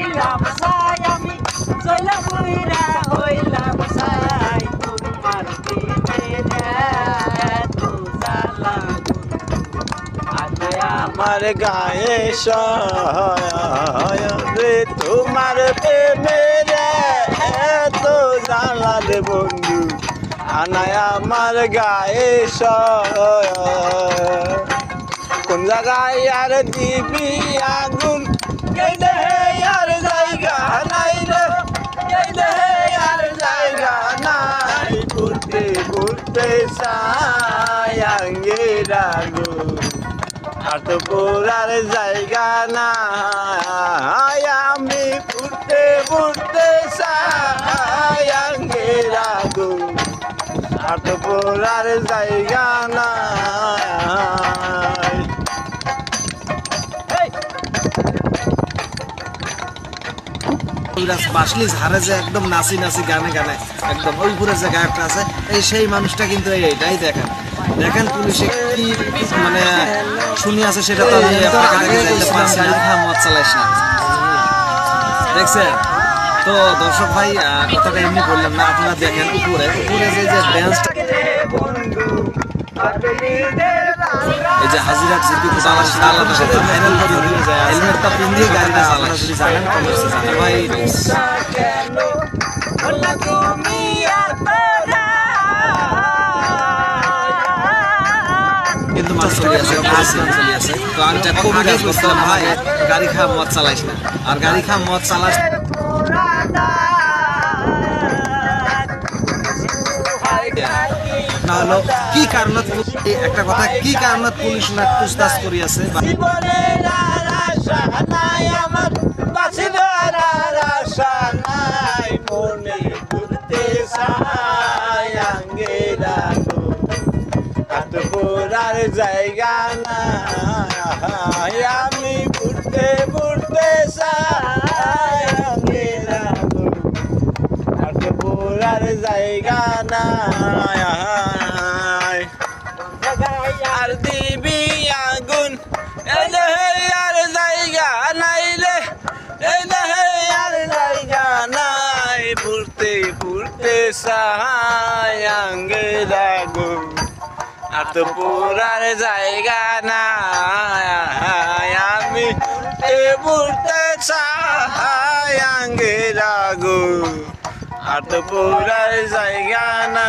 পাইলাম সাই আমি জয়লা বুইরা হইলাম সাই। তোমার আমার গায়ে রে, তোমার প্রেমে এত জ্বালা রে বন্ধু। আনায় আমার গায়ে সহায়। কোন জায়গায় আর দিবি আগুন? আগুন আর তো পোড়ার জায়গা না আমি ফুটতে সায়াঙ্গের আগুন আর তো পোড়ার জায়গা না কবিরাজ বাসলি ঝাড়ে যে একদম নাচি নাচি গানে গানে একদম ওই উপরে যে গায়কটা আছে, এই সেই মানুষটা কিন্তু এইটাই দেখেন। দেখেন পুলিশে কি মানে শুনি আছে সেটা তো আমি হ্যাঁ দেখছেন? তো দর্শক ভাই কথাটা এমনি বললাম না, আপনারা দেখেন উপরে। উপরে যে যে এই যে হাজিরাট জিরকি চালা চালানোর সাথে ভাইরাল করে দিয়ে যায় হেলমেটটা পিন্দিয়ে গাড়িটা চালায় যদি জানেন কমেন্টসে জানান। ভাই কিন্তু মাছ চলে আছে মাছ চলে আছে তো আমি যা কবি গাছ করতাম ভাই, গাড়ি খা মদ চালাইস না। আর গাড়ি খা মদ চালাস না হলো কি কারণত একটা কথা, কি কারণত পুলিশ না পুছতাছ করি আছে? বা জীবনের আর আশা নাই আমার বাঁচিবার আর আশা নাই মনে ঘুরতে চাই আঙ্গে রাখো হাত পোড়ার জায়গা নাই আমি ঘুরতে ঘুরতে চাই আঙ্গে রাখো হাত পোড়ার জায়গা নাই আর দিবি আগুন আর জায়গা নাই রে এই দেহে আর জায়গা নাই। ফুরতে ফুরতে সাহায় আঙ্গের আগুন। আর তো পুরার জায়গা নাই আমি ফুরতে সাহায় আঙ্গের আগুন। আর তো পুরাই জায়গা না